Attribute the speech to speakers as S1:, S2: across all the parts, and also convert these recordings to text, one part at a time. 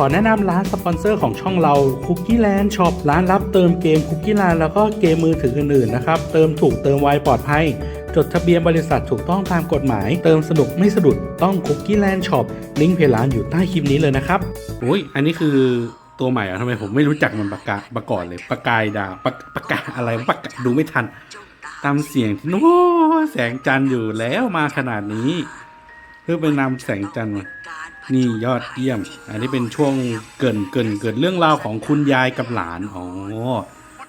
S1: ขอแนะนำร้านสปอนเซอร์ของช่องเรา Cookie Land Shop ร้านรับเติมเกม Cookie Land แล้วก็เกมมือถืออื่นๆนะครับ เติมถูกเติมไวปลอดภัย จดทะเบียนบริษัทถูกต้องตามกฎหมาย เติมสนุกไม่สะดุดต้อง Cookie Land Shop ลิงก์เพจร้านอยู่ใต้คลิปนี้เลยนะครับอุ้ยอันนี้คือตัวใหม่อะทำไมผมไม่รู้จักมันปากกาปากก่อนเลยปากกายดาวปากปากกาอะไรปากกาดูไม่ทัน ตามเสียงที่โน้แสงจันทร์อยู่แล้วมาขนาดนี้เพื่อไปนำแสงจันทร์มา นี่ยอดเยี่ยม อันนี้เป็นช่วงเกินเกินเกิดเรื่องราวของคุณยายกับหลานอ๋อ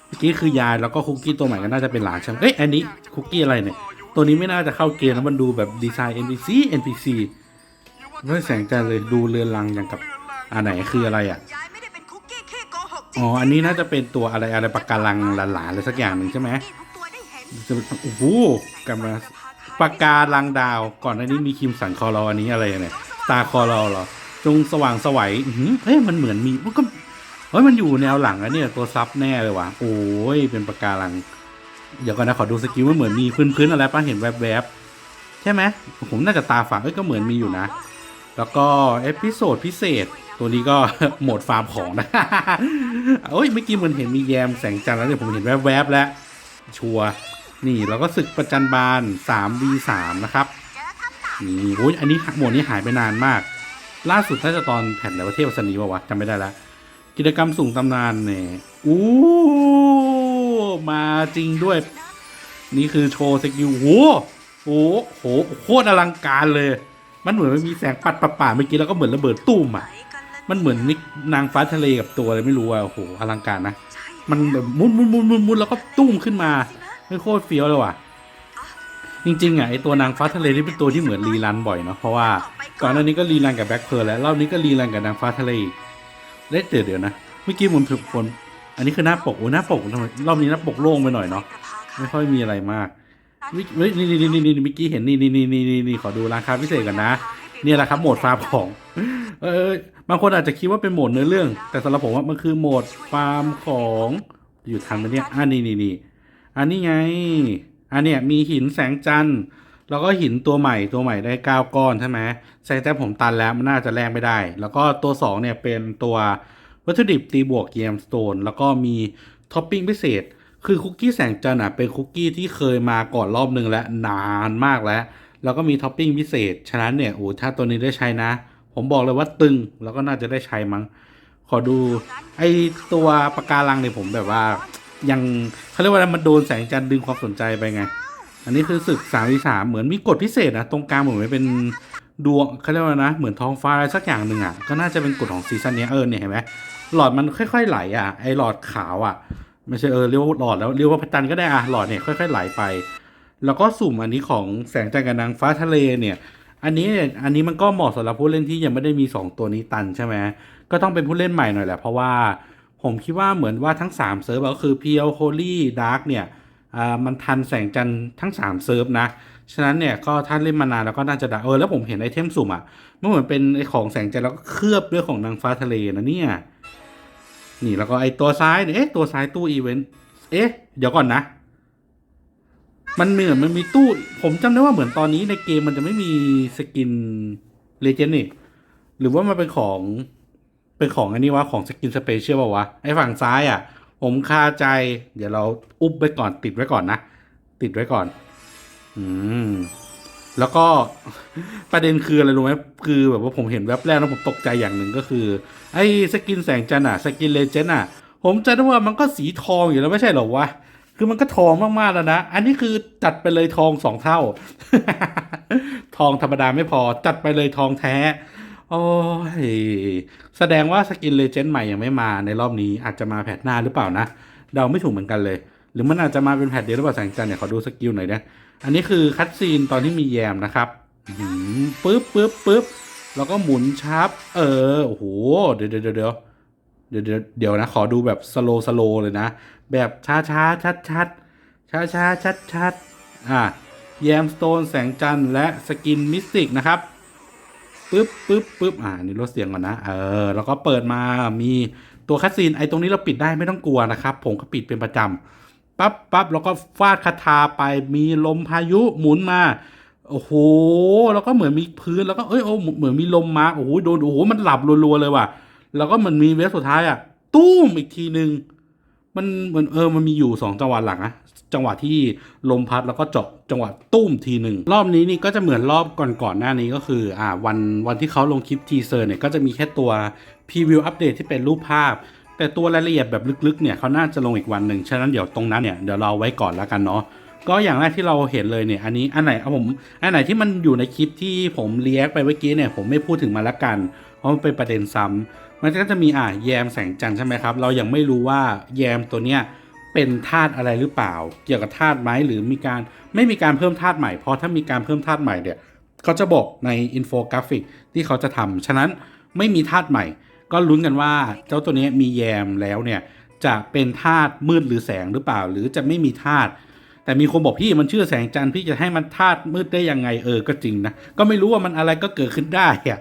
S1: เมื่อกี้คือยายแล้วก็คุกกี้ตัวใหม่ก็น่าจะเป็นหลานใช่ไหมเอ้ยอันนี้คุกกี้อะไรเนี่ย ตัวนี้ไม่น่าจะเข้าเกมแล้วมันดูแบบดีไซน์ NPC NPC ด้วยแสงจันทร์เลยดูเรือนรังอย่างกับอันไหนคืออะไรอะ
S2: ยายไม่ได้เป็นคุกกี้ขี้โกหกจริ
S1: อ๋ออันนี้น่าจะเป็นตัวอะไรอะไรปากการังหลานๆอะไรสักอย่างหนึ่งใช่ไหมจะเป็นโอ้โหกลังปากการังดาว ก่อนหน้านี้มีคิมสันคอรออันนี้อะไรเนี่ย ตาคอเรอเหรอ จงสว่างสวัยอื้อหือเฮ้ยมันเหมือนมีมันก็เฮ้ยมันอยู่แนวหลังอะเนี่ยตัวซับแน่เลยว่ะโอ้ยเป็นปากการัง เดี๋ยวก่อนนะขอดูสกิลมันเหมือนมีพื้นๆอะไรป้าเห็นแวบๆใช่ไหมผมน่าจะตาฝาดเอ้ยก็เหมือนมีอยู่นะ แล้วก็เอพิโซดพิเศษตัวนี้ก็โหมดฟาร์มของนะเอ้ยเมื่อกี้เหมือนเห็นมีแยมแสงจันทร์แล้วเนี่ยผมเห็นแวบๆแล้ว ชัวร์นี่เราก็ศึกประจันบาน 3v3 นะครับ นี่โอ้ยอันนี้หมวดนี้หายไปนานมาก ล่าสุดน่าจะตอนแผ่นแล้วเทพสนีวะวะจำไม่ได้ละกิจกรรมส่งตำนานเนี่ยอู้มาจริงด้วย นี่คือโชว์สกิลโหโอ้โหโคตรอลังการเลย มันเหมือนมันมีแสงปัดปะป่าเมื่อกี้แล้วก็เหมือนระเบิดตุ้มอะมันเหมือนนินางฟ้าทะเลกับตัวอะไรไม่รู้อะโอ้โหอลังการนะ มันแบบมุนมุนมุนมุนมุนแล้วก็ตุ้มขึ้นมาไม่โคตรเฟี้ยวเลยว่ะ จริงๆอะไอตัวนางฟ้าทะเลนี่เป็นตัวที่เหมือนรีรันบ่อยเนาะเพราะว่าก่อนหน้านี้ก็รีรันกับแบ็คเพร์ลแล้วรอบนี้ก็รีรันกับนางฟ้าทะเลอีกเล็ดเดี๋ยวเดี๋ยวนะเมื่อกี้มันถึงคน อันนี้คือหน้าปกโอ้หน้าปกรอบนี้หน้าปกโล่งไปหน่อยเนาะไม่ค่อยมีอะไรมากนี่นี่นี่นี่นี่เมื่อกี้เห็นนี่นี่นี่นี่นี่นี่ขอดูราคาพิเศษกันนะเนี่ยแหละครับโหมดฟาร์มของ เออบางคนอาจจะคิดว่าเป็นโหมดเนื้อเรื่อง แต่สำหรับผมว่ามันคือโหมดฟาร์มของอยู่ทันไหมเนี่ยอ่านี่นี่นี่อันนี้ไง อันเนี้ยมีหินแสงจันทร์ แล้วก็หินตัวใหม่ตัวใหม่ได้เก้าก้อนใช่ไหมแสงจันทร์ผมตันแล้วมันน่าจะแรงไม่ได้ แล้วก็ตัวสองเนี่ยเป็นตัววัตถุดิบตีบวกเกมสโตนแล้วก็มีท็อปปิ้งพิเศษ คือคุกกี้แสงจันทร์อะเป็นคุกกี้ที่เคยมาก่อนรอบนึงแล้วนานมากแล้ว แล้วก็มีท็อปปิ้งพิเศษ ฉะนั้นเนี่ยโอ้ถ้าตัวนี้ได้ใช้นะ ผมบอกเลยว่าตึงแล้วก็น่าจะได้ใช้มั้งขอดูไอตัวปากการังเนี่ยผมแบบว่า ยังเขาเรียกว่ามันโดนแสงจันทร์ดึงความสนใจไปไง อันนี้คือศึกสามวิสามเหมือนมีกฎพิเศษนะตรงกลางเหมือนเป็นดวงเขาเรียกว่านะ เหมือนท้องฟ้าอะไรสักอย่างหนึ่งอะก็น่าจะเป็นกฎของซีซั่นนี้เออเนี่ยเห็นไหมหลอดมันค่อย ๆ ไหลอะไอหลอดขาวอะไม่ใช่เออเรียกว่าหลอดแล้วเรียกว่าพระจันทร์ก็ได้อะหลอดเนี่ยค่อยๆไหลไป แล้วก็สุ่มอันนี้ของแสงจันทร์กับนางฟ้าทะเลเนี่ย อันนี้อันนี้มันก็เหมาะสำหรับผู้เล่นที่ยังไม่ได้มี 2 ตัวนี้ตันใช่ไหมก็ต้องเป็นผู้เล่นใหม่หน่อยแหละเพราะว่า ผมคิดว่าเหมือนว่าทั้ง 3 เซิร์ฟก็คือ p พียวโฮลี่ดาร์กเนี่ยมันทันแสงจันทร์ทั้ง 3 เซิร์ฟนะ ฉะนั้นเนี่ยก็ท่านเล่นมานานแล้วก็น่าจะได้เออแล้วผมเห็นไอเทมสุ่มอะมันเหมือนเป็นไอของแสงจันทร์แล้วก็เคลือบด้วยของนางฟ้าทะเลนะเนี่ยนี่แล้วก็ไอตัวซ้ายเนี่ยเอ๊ะตัวซ้ายตู้อีเวนต์เอ๊ะเดี๋ยวก่อนนะ มันเหมือนมันมีตู้ ผมจำได้ว่าเหมือนตอนนี้ในเกมมันจะไม่มีสกินเลเจนด์นี่หรือว่ามันเป็นของ เป็นของอันนี้วะของสกินสเปเชียลป่าวะไอฝั่งซ้ายอะ ผมคาใจ เดี๋ยวเราอุบไว้ก่อนติดไว้ก่อนนะ ติดไว้ก่อน อืม แล้วก็ประเด็นคืออะไรรู้ไหมคือแบบว่าผมเห็นแว็บแรกแล้วผมตกใจอย่างหนึ่งก็คือ ไอ้สกินแสงจันทร์อะสกินเลเจนด์อะ ผมจำได้ว่ามันก็สีทองอยู่แล้วไม่ใช่หรอวะคือมันก็ทองมากๆแล้วนะ อันนี้คือจัดไปเลยทองสองเท่า ทองธรรมดาไม่พอจัดไปเลยทองแท้ โอ้ยแสดงว่าสกินเลเจนด์ใหม่ยังไม่มาในรอบนี้อาจจะมาแพทหน้าหรือเปล่านะ เดาไม่ถูกเหมือนกันเลย หรือมันอาจจะมาเป็นแพทเดียวหรือเปล่าแสงจันเนี่ยขอดูสกิลหน่อยนะอันนี้คือคัตซีนตอนที่มีแยมนะครับหือปึ๊บปึ๊บปึ๊บแล้วก็หมุนชับเออโอ้โหเดี๋ยวเดี๋ยวเดี๋ยวเดี๋ยวเดี๋ยวนะ ขอดูแบบสโลสโลเลยนะ แบบช้าช้าชัดชัดช้าช้าชัดชัดอะแยมสโตนแสงจันและสกินมิสติกนะครับ ปึ๊บปึ๊บปึ๊บอ่านี่ลดเสียงก่อนนะ เออ แล้วก็เปิดมามีตัวคัสซีนไอ้ตรงนี้เราปิดได้ไม่ต้องกลัวนะครับ ผมก็ปิดเป็นประจำปั๊บปั๊บแล้วก็ฟาดคาถาไปมีลมพายุหมุนมาโอ้โห แล้วก็เหมือนมีพื้นแล้วก็เอ้ยโอ้เหมือนมีลมมาโอ้โหโดนโอ้โหมันหลับรัวๆเลยว่ะ แล้วก็มันมีเวฟสุดท้ายอะ ตุ้มอีกทีหนึ่ง มันมันเออมันมีอยู่สองจังหวะหลังอะจังหวะที่ลมพัดแล้วก็เจาะจังหวะตุ้มทีหนึ่งรอบนี้นี่ก็จะเหมือนรอบก่อนๆหน้านี้ก็คืออ่าวันวันที่เขาลงคลิปทีเซอร์เนี่ยก็จะมีแค่ตัวพรีวิวอัปเดตที่เป็นรูปภาพ แต่ตัวรายละเอียดแบบลึกๆเนี่ยเขาน่าจะลงอีกวันหนึ่งฉะนั้นเดี๋ยวตรงนั้นเนี่ยเดี๋ยวเราไว้ก่อนแล้วกันเนาะก็อย่างแรกที่เราเห็นเลยเนี่ยอันนี้อันไหนเอาผมอันไหนที่มันอยู่ในคลิปที่ผมเลี้ยงไปเมื่อกี้เนี่ยผมไม่พูดถึงมาละกัน เพราะมันเป็นประเด็นซ้ำ มันก็จะมีอะแยมแสงจันทร์ใช่ไหมครับ เรายังไม่รู้ว่าแยมตัวเนี้ยเป็นธาตุอะไรหรือเปล่า เกี่ยวกับธาตุไหมหรือมีการไม่มีการเพิ่มธาตุใหม่เพราะถ้ามีการเพิ่มธาตุใหม่เนี่ยเขาจะบอกในอินโฟกราฟิกที่เขาจะทำฉะนั้นไม่มีธาตุใหม่ ก็ลุ้นกันว่าเจ้าตัวนี้มีแยมแล้วเนี่ยจะเป็นธาตุมืดหรือแสงหรือเปล่า หรือจะไม่มีธาตุ แต่มีคนบอกพี่มันชื่อแสงจันทร์พี่จะให้มันธาตุมืดได้ยังไงเออก็จริงนะ ก็ไม่รู้ว่ามันอะไรก็เกิดขึ้นได้อะ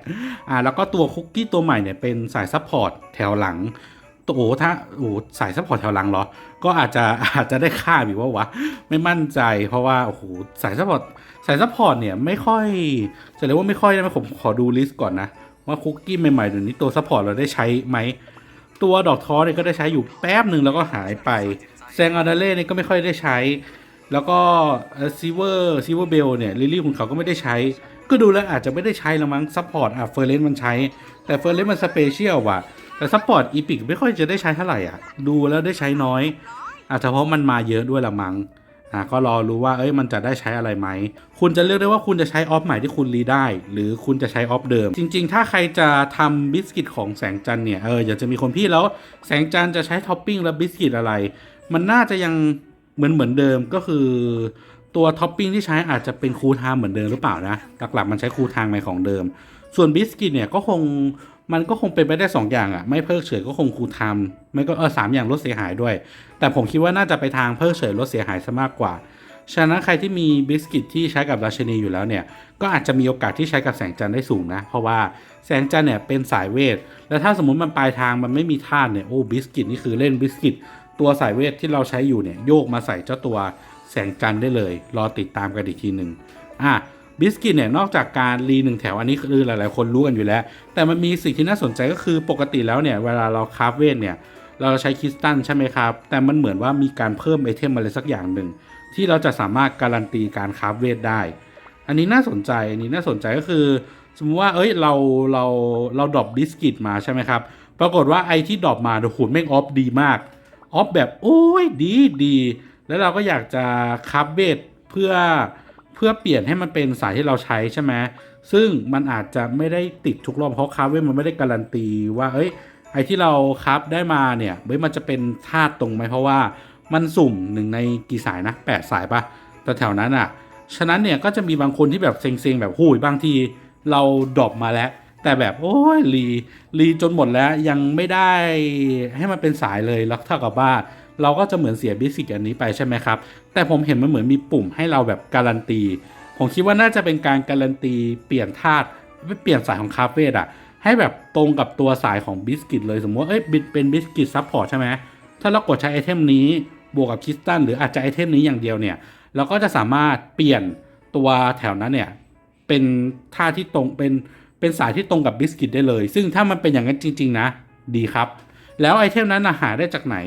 S1: อ่าแล้วก็ตัวคุกกี้ตัวใหม่เนี่ยเป็นสายซัพพอร์ตแถวหลังตัวโอ้ถ้าโอ้สายซัพพอร์ตแถวหลังเหรอ ก็อาจจะอาจจะได้ค่าบีว่าวะไม่มั่นใจเพราะว่าโอ้โหสายซัพพอร์ตสายซัพพอร์ตเนี่ยไม่ค่อยจะเรียกว่าไม่ค่อยนะผมขอดูลิสต์ก่อนนะว่าคุกกี้ใหม่ๆเดี๋ยวนี้ตัวซัพพอร์ตเราได้ใช้ไหมตัวดอกท้อเนี่ยก็ได้ใช้อยู่แป๊บหนึ่งแล้วก็หายไปแซงอาดาเล่เนี่ยก็ไม่ค่อยได้ใช้ แล้วก็ซีเวอร์ซีเวอร์เบลเนี่ยลิลี่ของเขาก็ไม่ได้ใช้ ก็ดูแล้วอาจจะไม่ได้ใช้แล้วมั้งซัพพอร์ตอะเฟอร์เรนมันใช้ แต่เฟอร์เรนมันสเปเชียลว่ะ แต่ซัพพอร์ตอีพิกไม่ค่อยจะได้ใช้เท่าไหร่อะ ดูแล้วได้ใช้น้อย อาจจะเพราะมันมาเยอะด้วยละมั้งอะก็รอรู้ว่าเอ้ยมันจะได้ใช้อะไรไหม คุณจะเลือกได้ว่าคุณจะใช้ออฟใหม่ที่คุณรีได้ หรือคุณจะใช้ออฟเดิม จริง ๆ ถ้าใครจะทำบิสกิตของแสงจันเนี่ยเอออยากจะมีคนพี่แล้วแสงจันจะใช้ท็อปปิ้งและบิสกิตอะไร มันน่าจะยัง เหมือนเหมือนเดิมก็คือ ตัวท็อปปิ้งที่ใช้อาจจะเป็นคูทม์เหมือนเดิมหรือเปล่านะหลักๆมันใช้คูลไทม์ในของเดิม ส่วนบิสกิตเนี่ยก็คงมันก็คงเป็นไปได้ 2 อย่างอะ่ะ ไม่เพิกเฉยก็คงคูลไทม์ไม่ก็เออสามอย่างลดเสียหายด้วย แต่ผมคิดว่าน่าจะไปทางเพิกเฉยลดเสียหายซะมากกว่าฉะนั้นใครที่มีบิสกิตที่ใช้กับราชนีอยู่แล้วเนี่ย ก็อาจจะมีโอกาสที่ใช้กับแสงจันทร์ได้สูงนะ เพราะว่าแสงจันทร์เนี่ยเป็นสายเวท แล้วถ้าสมมติมันปลายทางมันไม่มีธาตุเนี่ย โอ้บิสกิตนี่คือเล่นบิสกิต ตัวสายเวทที่เราใช้อยู่เนี่ยโยกมาใส่เจ้าตัวแสงจันทร์ได้เลย รอติดตามกันอีกทีหนึ่งอะบิสกิตเนี่ยนอกจากการรีหนึ่งแถวอันนี้คือหลาย ๆ คนรู้กันอยู่แล้ว แต่มันมีสิ่งที่น่าสนใจก็คือปกติแล้วเนี่ยเวลาเราคราฟเวทเนี่ยเราใช้คริสตัลใช่ไหมครับ แต่มันเหมือนว่ามีการเพิ่มไอเทมอะไรสักอย่างหนึ่งที่เราจะสามารถการันตีการคราฟเวทได้ อันนี้น่าสนใจอันนี้น่าสนใจก็คือ สมมติว่าเอ้ยเราเราเราดรอปบิสกิตมาใช่ไหมครับปรากฏว่าไอที่ดรอปมาโอ้โหแม่งออฟดีมาก ออฟแบบโอ้ยดีดี แล้วเราก็อยากจะคราฟเวทเพื่อเพื่อเปลี่ยนให้มันเป็นสายที่เราใช้ใช่ไหมซึ่งมันอาจจะไม่ได้ติดทุกรอบเพราะคราฟเวทมันไม่ได้การันตีว่าเอ้ยไอที่เราคราฟได้มาเนี่ยเฮ้ยมันจะเป็นธาตุตรงไหมเพราะว่ามันสุ่มหนึ่งในกี่สายนะแปดสายปะแต่แถวนั้นอะฉะนั้นเนี่ยก็จะมีบางคนที่แบบเซ็งๆแบบหูยบางทีเราดรอปมาแล้ว แต่แบบโอ้ยรีรีจนหมดแล้วยังไม่ได้ให้มันเป็นสายเลยแล้วเท่ากับว่าเราก็จะเหมือนเสียบิสิกอันนี้ไปใช่ไหมครับ แต่ผมเห็นมันเหมือนมีปุ่มให้เราแบบการันตี ผมคิดว่าน่าจะเป็นการการันตีเปลี่ยนธาตุไม่เปลี่ยนสายของคาเฟ่อะให้แบบตรงกับตัวสายของบิสกิตเลยสมมติว่าเอ้ยบิเป็นบิสกิตซัพพอร์ตใช่ไหมถ้าเรากดใช้ไอเทมนี้บวกกับคริสตัลหรืออาจจะไอเทมนี้อย่างเดียวเนี่ยเราก็จะสามารถเปลี่ยนตัวแถวนั้นเนี่ยเป็นท่าที่ตรงเป็น เป็นสายที่ตรงกับบิสกิตได้เลย ซึ่งถ้ามันเป็นอย่างนั้นจริง ๆ นะ ดีครับ แล้วไอเทมนั้นหาได้จากไหน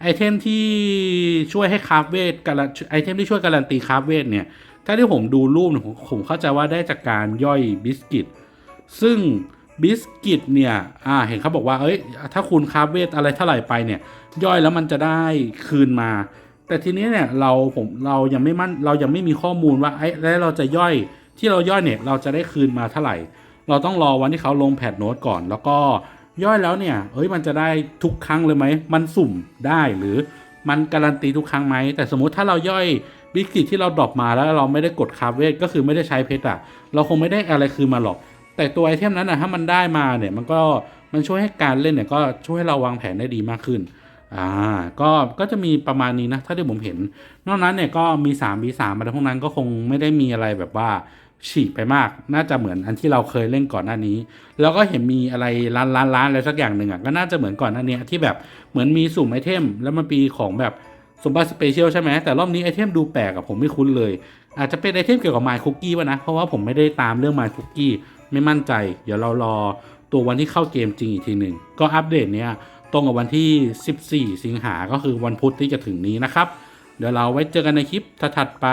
S1: ไอเทมที่ช่วยให้คาราฟเวทการไอเทมที่ช่วยการันตีคาราฟเวทเนี่ย ถ้าที่ผมดูรูปผมผมเข้าใจว่าได้จากการย่อยบิสกิต ซึ่งบิสกิตเนี่ย อ่า เห็นเขาบอกว่า เอ้ย ถ้าคุณคาราฟเวทอะไรเท่าไหร่ไปเนี่ย ย่อยแล้วมันจะได้คืนมา แต่ทีนี้เนี่ย เราผมเรายังไม่มั่น เรายังไม่มีข้อมูลว่าไอ้แล้วเราจะย่อยที่เราย่อยเนี่ย เราจะได้คืนมาเท่าไหร่ เราต้องรอวันที่เขาลงแพทโน้ตก่อน แล้วก็ย่อยแล้วเนี่ยเอ้ยมันจะได้ทุกครั้งเลยไหมมันสุ่มได้หรือมันการันตีทุกครั้งไหมแต่สมมุติถ้าเราย่อยบิสกิตที่เราดรอปมาแล้วเราไม่ได้กดคาร์เวทก็คือไม่ได้ใช้เพชรอะเราคงไม่ได้อะไรคืนมาหรอก แต่ตัวไอเทมนั้นนะถ้ามันได้มาเนี่ยมันก็มันช่วยให้การเล่นเนี่ยก็ช่วยให้เราวางแผนได้ดีมากขึ้นอ่าก็ก็จะมีประมาณนี้นะถ้าที่ผมเห็น นอกนั้นเนี่ยก็มี3มี3อะไรพวกนั้นก็คงไม่ได้มีอะไรแบบว่า ฉีกไปมาก น่าจะเหมือนอันที่เราเคยเล่นก่อนหน้านี้ แล้วก็เห็นมีอะไรล้านล้านล้านอะไรสักอย่างหนึ่งอะก็น่าจะเหมือนก่อนหน้านี้ที่แบบเหมือนมีสุ่มไอเทม แล้วมันปีของแบบสมบัติสเปเชียลใช่ไหมแต่รอบนี้ไอเทมดูแปลกกับผมไม่คุ้นเลย อาจจะเป็นไอเทมเกี่ยวกับไมคุกกี้วะนะ เพราะว่าผมไม่ได้ตามเรื่องไมคุกกี้ไม่มั่นใจ เดี๋ยวเรารอตัววันที่เข้าเกมจริงอีกทีหนึ่งก็อัปเดตเนี้ยตรงกับวันที่ 14 สิงหาก็คือวันพุธที่จะถึงนี้นะครับ เดี๋ยวเราไว้เจอกันในคลิปถัดไป